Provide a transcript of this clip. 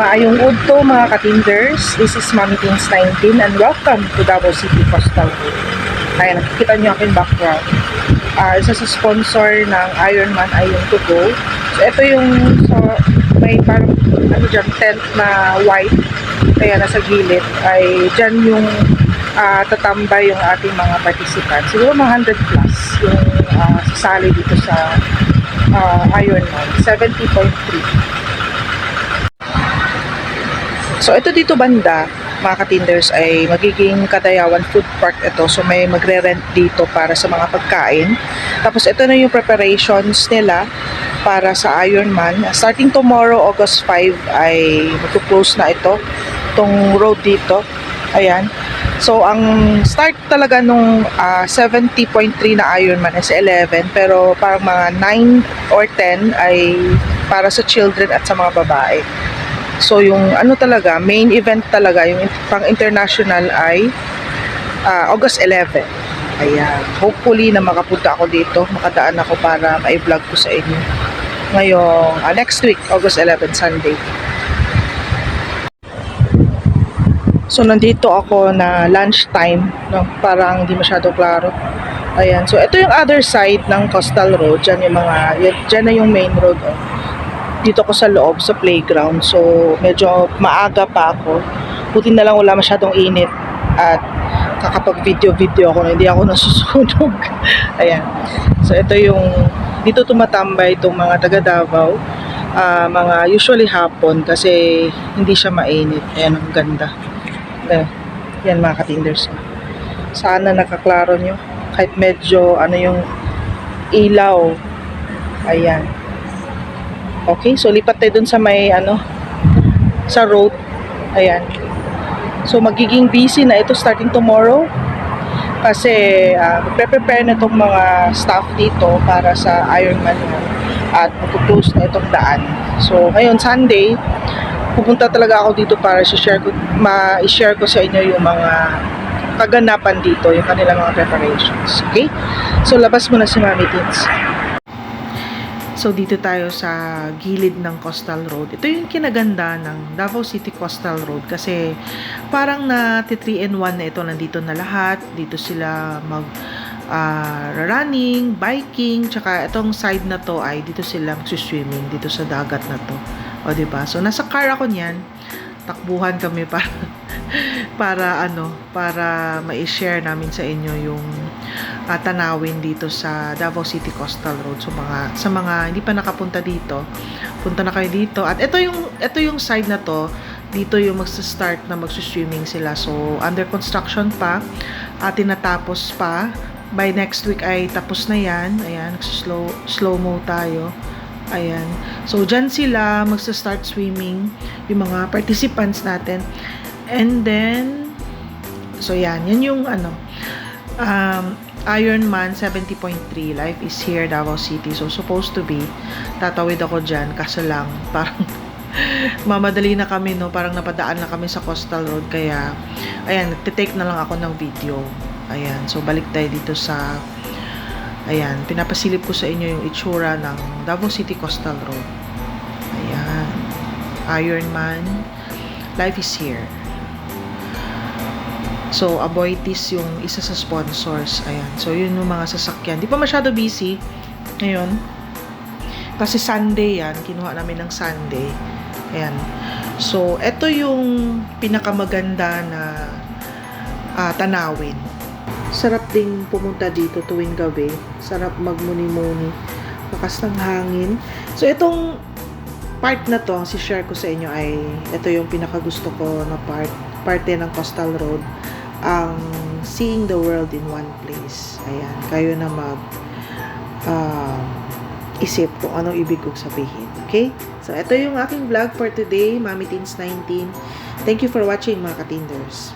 Maayong udto mga katinders. This is Mami Teens 19 and welcome to Davao City Coastal. Ayan, nakikita niyo aking background. Ah, isa sa sponsor ng Ironman ay yung to go. So ito yung sa may parang ano dyan, tent na white kaya nasa gilid ay dyan yung ah, tatambay yung ating mga participants. Siguro mga 100 plus yung ah, sasali dito sa ah, Ironman. 70.3. So ito dito banda, mga katinders, ay magiging Kadayawan Food Park ito. So may magre-rent dito para sa mga pagkain. Tapos ito na yung preparations nila para sa Ironman. Starting tomorrow, August 5, ay mag-close na ito. Itong road dito. Ayan. So ang start talaga nung ah, 70.3 na Ironman is 11 pero parang mga 9 or 10 ay para sa children at sa mga babae. So yung ano talaga, main event talaga, yung pang international ay ah, August 11. Ayan. Hopefully na makapunta ako dito, makadaan ako para ma-vlog ko sa inyo. Ngayong ah, next week, August 11, Sunday. So nandito ako na lunchtime, no, parang hindi masyado klaro. Ayan. So ito yung other side ng Coastal Road, diyan yung mga yan, dyan na yung main road. Oh dito ko sa loob sa playground. So, medyo maaga pa ako. Buti na lang wala masyadong init at kakapag-video-video ako na hindi ako nasusunog. Ayan. So, ito yung dito tumatambay itong mga taga Davao. Ah, mga usually hapon kasi hindi siya mainit. Ayan, ang ganda. Ayan, yan mga katinders. Sana nakaklaro nyo. Kahit medyo ano yung ilaw. Ayan. Okay, so lipat tayo dun sa may ano sa road. Ayan. So magiging busy na ito starting tomorrow kasi uh, prepare na itong mga staff dito para sa Ironman at mag-close na itong daan. So ngayon Sunday, pupunta talaga ako dito para i-share ko ma-share ko sa inyo yung mga kaganapan dito, yung kanilang mga preparations. Okay? So labas muna si Mami Teens. So dito tayo sa gilid ng Coastal Road. Ito yung kinaganda ng Davao City Coastal Road kasi parang na 3 in 1 na ito. Nandito na lahat. Dito sila mag ah, running, biking, tsaka itong side na to ay dito sila swimming dito sa dagat na to. O di ba? So nasa car ako niyan. Takbuhan kami para para ano, para ma-share namin sa inyo yung uh, dito sa Davao City Coastal Road. So mga sa mga hindi pa nakapunta dito, punta na kayo dito. At ito yung ito yung side na to, dito yung magsa-start na magsu-swimming sila. So under construction pa, at tinatapos pa. By next week ay tapos na 'yan. Ayan, slow slow mo tayo. Ayan. So, dyan sila magsa-start swimming, yung mga participants natin. And then, so yan, yan yung ano, um, Ironman 70.3, Life is here, Davao City. So, supposed to be, tatawid ako dyan, kaso lang, parang, mamadali na kami, no? Parang napadaan na kami sa Coastal Road, kaya, ayan, nagtitake na lang ako ng video. Ayan, so, balik tayo dito sa, ayan, pinapasilip ko sa inyo yung itsura ng Davao City Coastal Road. Ayan, Ironman, Life is here. So, Aboitis yung isa sa sponsors. Ayan. So, yun yung mga sasakyan. Di pa masyado busy. Ngayon. Kasi Sunday yan. Kinuha namin ng Sunday. Ayan. So, ito yung pinakamaganda na uh, tanawin. Sarap ding pumunta dito tuwing gabi. Sarap magmuni-muni. Lakas ng hangin. So, itong part na to, ang si-share ko sa inyo ay ito yung pinakagusto ko na part. Parte ng Coastal Road ang seeing the world in one place. Ayan, kayo na mag uh, isip kung anong ibig kong sabihin. Okay? So, ito yung aking vlog for today, Mami Teens 19. Thank you for watching mga katinders.